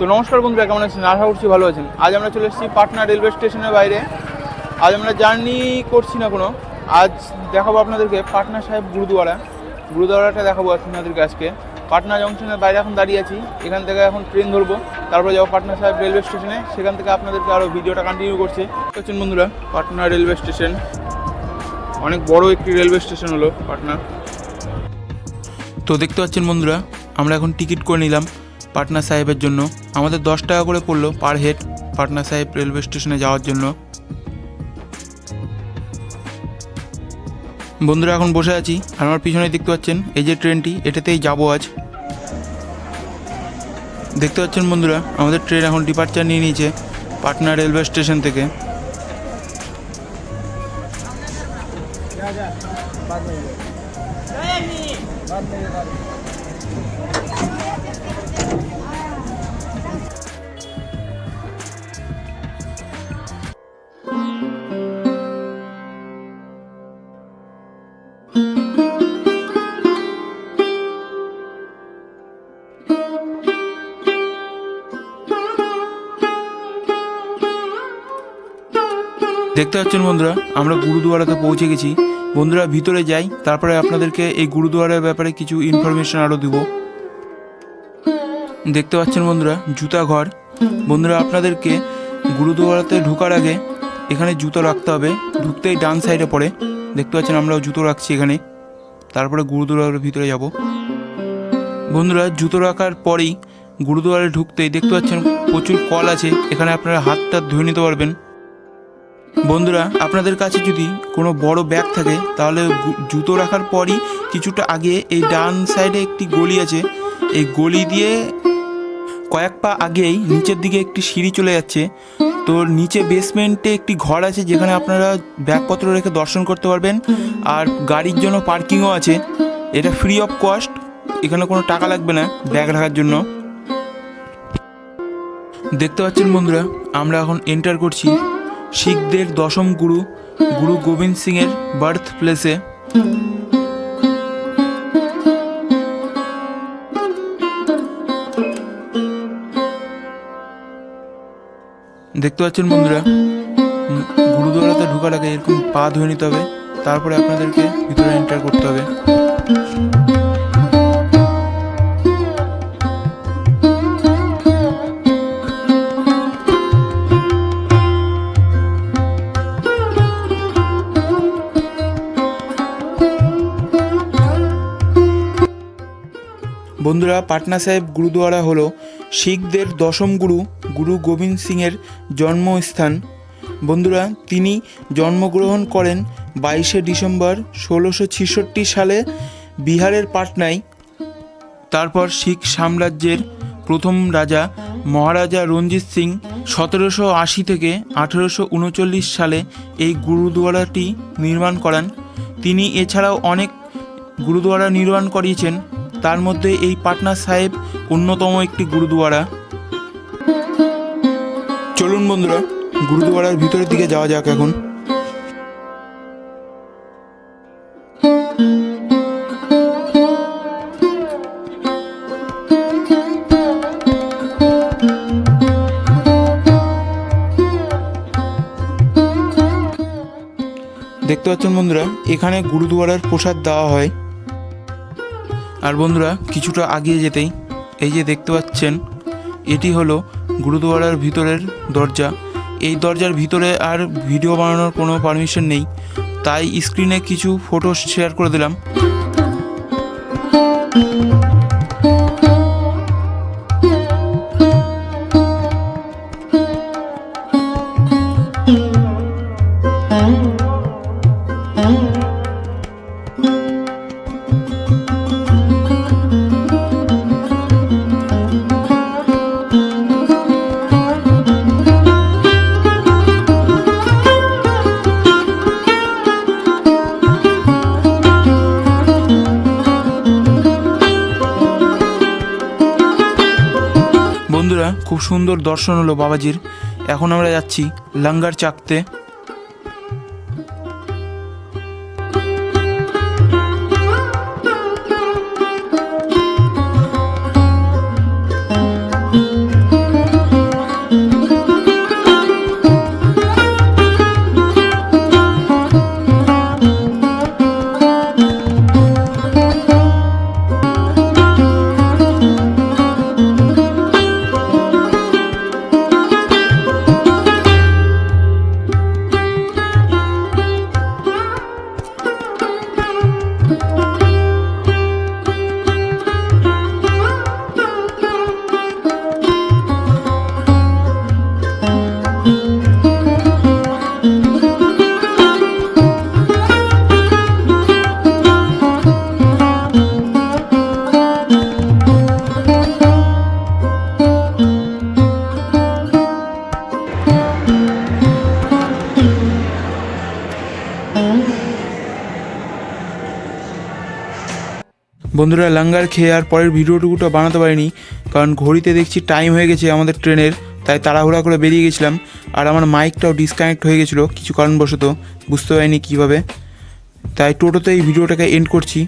তো নমস্কার বন্ধুরা, কেমন আছেন? আশা করছি ভালো আছেন। আজ আমরা চলে এসেছি পাটনা রেলওয়ে স্টেশনের বাইরে। আজ আমরা জার্নি করছি না কোনো। আজ দেখাবো আপনাদেরকে পাটনা সাহেব গুরুদুয়ারা। গুরুদুয়ারাটা দেখাবো আপনাদেরকে আজকে। পাটনা জংশনের বাইরে এখন দাঁড়িয়ে আছি। এখান থেকে এখন ট্রেন ধরবো। তারপরে যাব পাটনা সাহেব রেলওয়ে স্টেশনে। সেখান থেকে আপনাদেরকে আরও ভিডিওটা কন্টিনিউ করছে। হচ্ছেন বন্ধুরা, পাটনা রেলওয়ে স্টেশন। অনেক বড় একটি রেলওয়ে স্টেশন হলো পাটনা। তো দেখতে পাচ্ছেন বন্ধুরা, আমরা এখন টিকিট করে নিলাম। পাটনা সাহেবের জন্য। আমাদের দশ টাকা করে পড়ল পার হেড পাটনা সাহেব রেলওয়ে স্টেশনে যাওয়ার জন্য। বন্ধুরা, এখন বসে আছি আর আমার পিছনে দেখতে পাচ্ছেন এই যে ট্রেনটি, এটাতেই যাব আজ। দেখতে পাচ্ছেন বন্ধুরা, আমাদের ট্রেন এখন ডিপার্চার নিয়ে নিয়েছে পাটনা রেলওয়ে স্টেশন থেকে। দেখতে পাচ্ছেন বন্ধুরা, আমরা গুরুদুয়ারাতে পৌঁছে গেছি। বন্ধুরা, ভিতরে যাই, তারপরে আপনাদেরকে এই গুরুদুয়ারার ব্যাপারে কিছু ইনফরমেশন আরও দিব। দেখতে পাচ্ছেন বন্ধুরা, জুতা ঘর। বন্ধুরা, আপনাদেরকে গুরুদুয়ারাতে ঢোকার আগে এখানে জুতো রাখতে হবে। ঢুকতেই ডান সাইডে পড়ে। দেখতে পাচ্ছেন, আমরাও জুতো রাখছি এখানে। তারপরে গুরুদুয়ারের ভিতরে যাব। বন্ধুরা, জুতো রাখার পরেই গুরুদুয়ারে ঢুকতেই দেখতে পাচ্ছেন, প্রচুর কল আছে। এখানে আপনারা হাত হাতটা ধুয়ে নিতে পারবেন। বন্ধুরা, আপনাদের কাছে যদি কোনো বড় ব্যাগ থাকে, তাহলে জুতো রাখার পরই কিছুটা আগে এই ডান সাইডে একটি গলি আছে। এই গলি দিয়ে কয়েক পা আগেই নিচের দিকে একটি সিঁড়ি চলে যাচ্ছে। তো নিচে বেসমেন্টে একটি ঘর আছে, যেখানে আপনারা ব্যাগপত্র রেখে দর্শন করতে পারবেন। আর গাড়ির জন্য পার্কিংও আছে। এটা ফ্রি অফ কস্ট এখানে কোনো টাকা লাগবে না ব্যাগ রাখার জন্য। দেখতে পাচ্ছেন বন্ধুরা, আমরা এখন এন্টার করছি। শিখদের দশম গুরু গুরু গোবিন্দ সিং এর বার্থ প্লেসে। দেখতে পাচ্ছেন বন্ধুরা গুরুদুয়ারাতে ঢোকার আগে এরকম পা ধুয়ে নিতে হবে, তারপরে আপনাদেরকে ভিতরে এন্টার করতে হবে। বন্ধুরা, পাটনা সাহেব গুরুদুয়ারা হলো শিখদের দশম গুরু গুরু গোবিন্দ সিংয়ের জন্মস্থান। বন্ধুরা, তিনি জন্মগ্রহণ করেন বাইশে ডিসেম্বর ষোলোশো ছেষট্টি সালে বিহারের পাটনায়। তারপর শিখ সাম্রাজ্যের প্রথম রাজা মহারাজা রঞ্জিত সিং সতেরোশো আশি থেকে আঠেরোশো উনচল্লিশ সালে এই গুরুদুয়ারাটি নির্মাণ করান। তিনি এছাড়াও অনেক গুরুদুয়ারা নির্মাণ করিয়েছেন। তার মধ্যে এই পাটনা সাহেব অন্যতম একটি গুরুদুয়ারা। চলুন বন্ধুরা, গুরুদুয়ারার ভিতরের দিকে যাওয়া যাক এখন। দেখতে পাচ্ছেন বন্ধুরা, এখানে গুরুদুয়ারার প্রসাদ দেওয়া হয়। আর বন্ধুরা, কিছুটা আগিয়ে যেতেই এই যে দেখতে পাচ্ছেন, এটি হলো গুরুদুয়ারার ভিতরের দরজা। এই দরজার ভিতরে আর ভিডিও বানানোর কোনো পারমিশন নেই, তাই স্ক্রিনে কিছু ফটো শেয়ার করে দিলাম। খুব সুন্দর দর্শন হলো বাবাজির। এখন আমরা যাচ্ছি লাঙ্গার চাকতে। বন্ধুরা লাঙ্গার খেয়ে আর পরের ভিডিওটুকুটা বানাতে পারিনি, কারণ ঘড়িতে দেখছি টাইম হয়ে গেছে আমাদের ট্রেনের, তাই তাড়াহুড়া করে বেরিয়ে গেছিলাম, আর আমার মাইকটাও ডিসকানেক্ট হয়ে গেছিল, কিছু কারণবশত, বুঝতে পারিনি কীভাবে। তাই টোটোতে এই ভিডিওটাকে এন্ড করছি।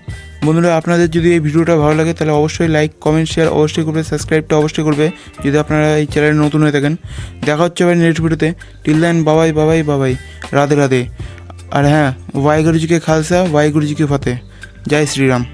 বন্ধুরা, আপনাদের যদি এই ভিডিওটা ভালো লাগে, তাহলে অবশ্যই লাইক কমেন্ট শেয়ার অবশ্যই করবে সাবস্ক্রাইবটা অবশ্যই করবে, যদি আপনারা এই চ্যানেলে নতুন হয়ে থাকেন। দেখা হচ্ছে আবার নেক্সট ভিডিওতে। টিল দেন বাবাই বাবাই বাবাই রাধে রাধে। और हाँ वाहगुरु जी के खालसा वाहगुरु जी की फतेह। जय श्री राम।